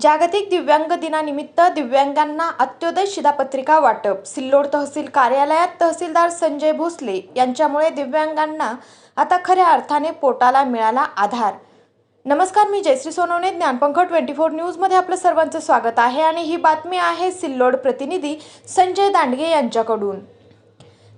जागतिक दिव्यांग दिनानिमित्त दिव्यांगांना अंत्योदय शिधापत्रिका वाटप. सिल्लोड तहसील कार्यालयात तहसीलदार संजय भोसले यांच्यामुळे दिव्यांगांना आता खऱ्या अर्थाने पोटाला मिळाला आधार. नमस्कार मी जयश्री सोनवणे ज्ञानपंख ट्वेंटी फोर न्यूजमध्ये आपलं सर्वांचं स्वागत आहे आणि ही बातमी आहे सिल्लोड प्रतिनिधी संजय दांडगे यांच्याकडून.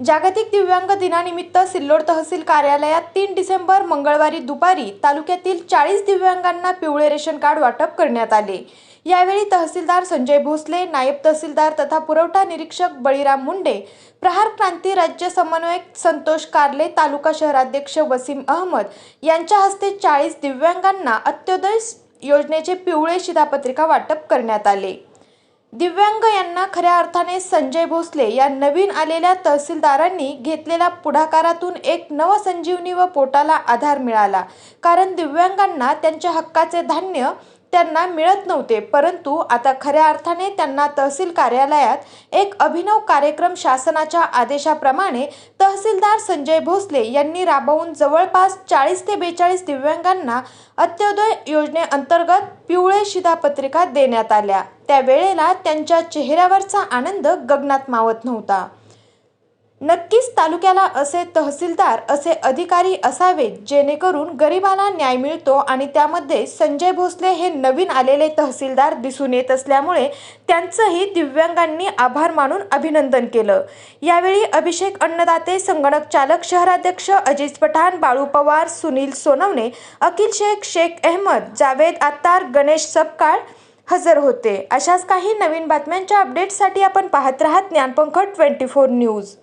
जागतिक दिव्यांग दिनानिमित्त सिल्लोड तहसील कार्यालयात तीन डिसेंबर मंगळवारी दुपारी तालुक्यातील चाळीस दिव्यांगांना पिवळे रेशन कार्ड वाटप करण्यात आले. यावेळी तहसीलदार संजय भोसले नायब तहसीलदार तथा पुरवठा निरीक्षक बळीराम मुंडे प्रहार क्रांती राज्य समन्वयक संतोष कारले तालुका शहराध्यक्ष वसीम अहमद यांच्या हस्ते चाळीस दिव्यांगांना अंत्योदय योजनेचे पिवळे शिधापत्रिका वाटप करण्यात आले. दिव्यांग यांना खऱ्या अर्थाने संजय भोसले या नवीन आलेल्या तहसीलदारांनी घेतलेल्या पुढाकारातून एक नवसंजीवनी व पोटाला आधार मिळाला. कारण दिव्यांगांना त्यांच्या हक्काचे धान्य त्यांना मिळत नव्हते परंतु आता खऱ्या अर्थाने त्यांना तहसील कार्यालयात एक अभिनव कार्यक्रम शासनाच्या आदेशाप्रमाणे तहसीलदार संजय भोसले यांनी राबवून जवळपास चाळीस ते बेचाळीस दिव्यांगांना अंत्योदय योजनेअंतर्गत पिवळे शिधापत्रिका देण्यात आल्या. त्यावेळेला त्यांच्या चेहऱ्यावरचा आनंद गगनात मावत नव्हता. नक्कीच तालुक्याला असे तहसीलदार असे अधिकारी असावेत जेणेकरून गरिबाला न्याय मिळतो आणि त्यामध्ये संजय भोसले हे नवीन आलेले तहसीलदार दिसून येत असल्यामुळे त्यांचंही दिव्यांगांनी आभार मानून अभिनंदन केलं. यावेळी अभिषेक अन्नदाते संगणक चालक शहराध्यक्ष अजिज पठाण बाळू पवार सुनील सोनवणे अखिल शेख शेख अहमद जावेद आत्तार गणेश सपकाळ हजर होते. अशाच काही नवीन बातम्यांच्या अपडेट्ससाठी आपण पाहत राहा ज्ञानपंख ट्वेंटी फोर न्यूज.